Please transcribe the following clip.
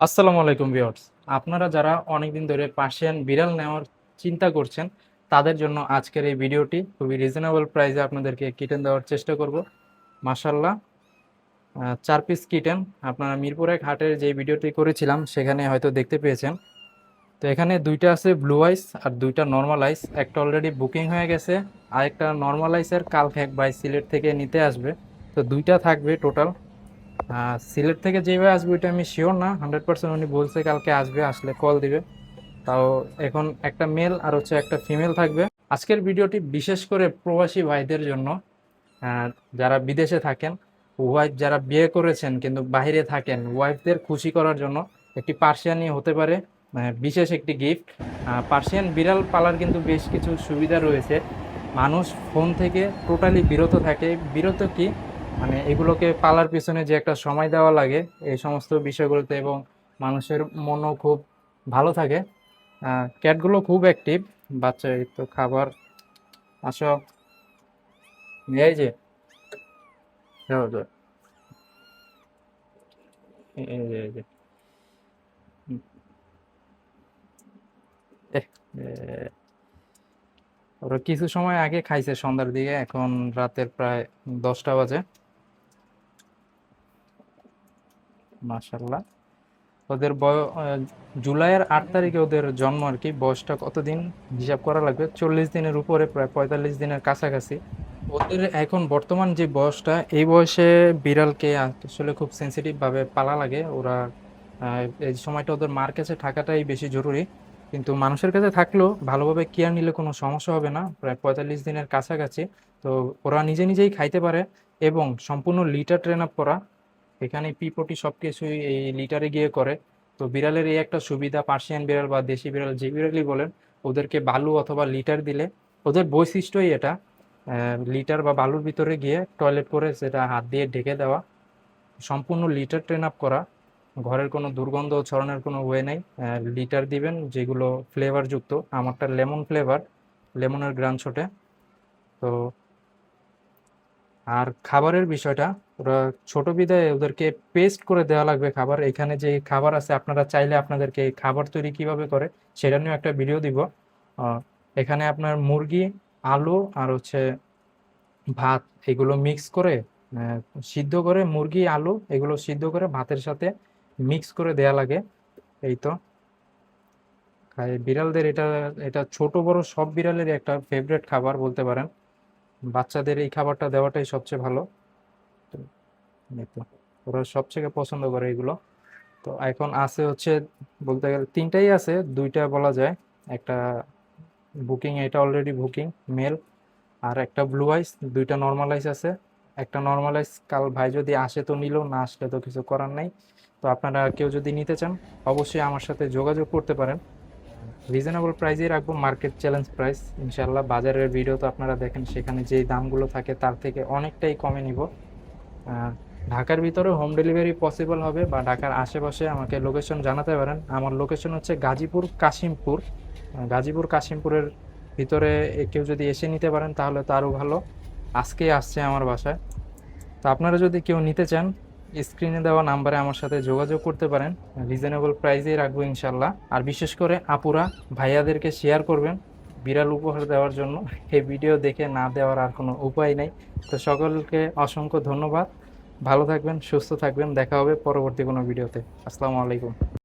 আসসালামু আলাইকুম ভিউয়ার্স। আপনারা যারা অনেকদিন ধরে পার্সিয়ান বিড়াল নেওয়ার চিন্তা করছেন তাদের জন্য আজকের এই ভিডিওটি খুবই রিজনেবল প্রাইসে আপনাদেরকে কিটেন দেওয়ার চেষ্টা করব। মাশাল্লাহ আহ, চার পিস কিটেন আপনারা মিরপুর হাটের যে ভিডিওটি করেছিলাম সেখানে হয়তো দেখতে পেয়েছেন। তো এখানে দুইটা আছে ব্লু আইস আর দুইটা নর্মাল আইস একটা অলরেডি বুকিং হয়ে গেছে আর একটা নর্মাল আইসের কালকে এক বাই সিলেট থেকে নিতে আসবে। তো দুইটা থাকবে টোটাল সিলেট থেকে যেভাবে আসবে ওইটা আমি শিওর না হান্ড্রেড পার্সেন্ট উনি বলছে কালকে আসবে, আসলে কল দিবে। তাও এখন একটা মেল আর হচ্ছে একটা ফিমেল থাকবে। আজকের ভিডিওটি বিশেষ করে প্রবাসী ভাইদের জন্য যারা বিদেশে থাকেন ওয়াইফ যারা বিয়ে করেছেন কিন্তু বাইরে থাকেন ওয়াইফদের খুশি করার জন্য একটি পার্সিয়ানই হতে পারে বিশেষ একটি গিফট পার্সিয়ান বিড়াল পালার কিন্তু বেশ কিছু সুবিধা রয়েছে। মানুষ ফোন থেকে টোটালি বিরত থাকে। বিরত কি? মানে এগুলোকে পালার পিছনে যে একটা সময় দেওয়া লাগে, এই সমস্ত বিষয়গুলোতে এবং মানুষের মনও খুব ভালো থাকে। ক্যাটগুলো খুব অ্যাক্টিভ বাচ্চা তো খাবার আসো। এই যে। ওরা কিছু সময় আগে খাইছে সন্ধ্যার দিকে, এখন রাতের প্রায় দশটা বাজে। মাশাল্লাহ ওদের জুলাইয়ের আট তারিখে ওদের জন্ম আর কি। বয়সটা কতদিন হিসাব করা লাগবে? চল্লিশ দিনের উপরে, প্রায় পঁয়তাল্লিশ দিনের কাছাকাছি। ওদের এখন বর্তমান যে বয়সটা, এই বয়সে বিড়ালকে আসলে খুব সেন্সিটিভভাবে পালা লাগে। ওরা এই সময়টা ওদের মার কাছে থাকাটাই বেশি জরুরি। কিন্তু মানুষের কাছে থাকলেও ভালোভাবে কেয়ার নিলে কোনো সমস্যা হবে না। প্রায় পঁয়তাল্লিশ দিনের কাছাকাছি। তো ওরা নিজে নিজেই খাইতে পারে এবং সম্পূর্ণ লিটার ট্রেন আপ করা। এখানে পিপটি সব কিছুই এই লিটারে গিয়ে করে। তো বিড়ালের এই একটা সুবিধা পার্সিয়ান বিড়াল বা দেশি বিড়াল যে বিড়ালই বলেন, ওদেরকে বালু অথবা লিটার দিলে, ওদের বৈশিষ্ট্যই এটা লিটার বা বালুর ভিতরে গিয়ে টয়লেট করে সেটা হাত দিয়ে ঢেকে দেওয়া, সম্পূর্ণ লিটার ট্রেন আপ করা, ঘরের কোনো দুর্গন্ধ, ছড়ানোর কোনো ওয়ে নেই লিটার দিবেন, যেগুলো ফ্লেভার যুক্ত, আমারটা লেমন ফ্লেভার লেমনের গ্রান ছোটে। তো, আর খাবারের বিষয়টা ওরা ছোট বিদায় ওদেরকে পেস্ট করে দেওয়া লাগবে খাবার। এখানে যে খাবার আছে, আপনারা চাইলে আপনাদেরকে খাবার তৈরি কীভাবে করে সেটা নিয়েও একটা ভিডিও দিব। এখানে আপনার মুরগি, আলু আর হচ্ছে ভাত, এগুলো মিক্স করে সিদ্ধ করে মুরগি, আলু এগুলো সিদ্ধ করে ভাতের সাথে মিক্স করে দেয়া লাগে। এই তো। বিড়ালদের এটা এটা ছোট, বড় সব বিড়ালেরই একটা ফেভারিট খাবার বলতে পারেন। বাচ্চাদের এই খাবারটা দেওয়াটাই সবচেয়ে ভালো। এই তো। ওরা সবচেয়ে পছন্দ করে এগুলো। তো এখন আছে হচ্ছে, বলতে গেলে তিনটাই আছে, দুইটা বলা যায়। একটা বুকিং, এটা অলরেডি বুকিং মেল আর একটা ব্লু আইস দুইটা নর্মাল আইস আছে। একটা নর্মাল আইস কাল ভাই যদি আসে তো নিল, না আসলে তো কিছু করার নাই। তো আপনারা কেউ যদি নিতে চান, অবশ্যই আমার সাথে যোগাযোগ করতে পারেন। রিজনেবল প্রাইসেই রাখব মার্কেট চ্যালেঞ্জ প্রাইস ইনশাল্লাহ বাজারের ভিডিও তো আপনারা দেখেন, সেখানে যেই দামগুলো থাকে, তার থেকে অনেকটাই কমে নিব। ঢাকার ভিতরে হোম ডেলিভারি পসিবল হবে বা ঢাকার আশেপাশে আমাকে লোকেশন জানাতে পারেন। আমার লোকেশন হচ্ছে গাজীপুর কাশিমপুর। গাজীপুর কাশিমপুরের ভিতরে কেউ যদি এসে নিতে পারেন তাহলে তো আরও ভালো। আজকেই আসছে আমার বাসায়। তো আপনারা যদি কেউ নিতে চান স্ক্রিনে দেওয়া নাম্বারে আমার সাথে যোগাযোগ করতে পারেন। রিজনেবল প্রাইসেই রাখব ইনশাল্লাহ আর বিশেষ করে আপুরা, ভাইয়াদেরকে শেয়ার করবেন বিড়াল উপহার দেওয়ার জন্য। এই ভিডিও দেখে না দেওয়ার আর কোনো উপায় নেই। তো সকলকে অসংখ্য ধন্যবাদ। ভালো থাকবেন সুস্থ থাকবেন দেখা হবে পরবর্তী কোনো ভিডিওতে। আসসালামু আলাইকুম।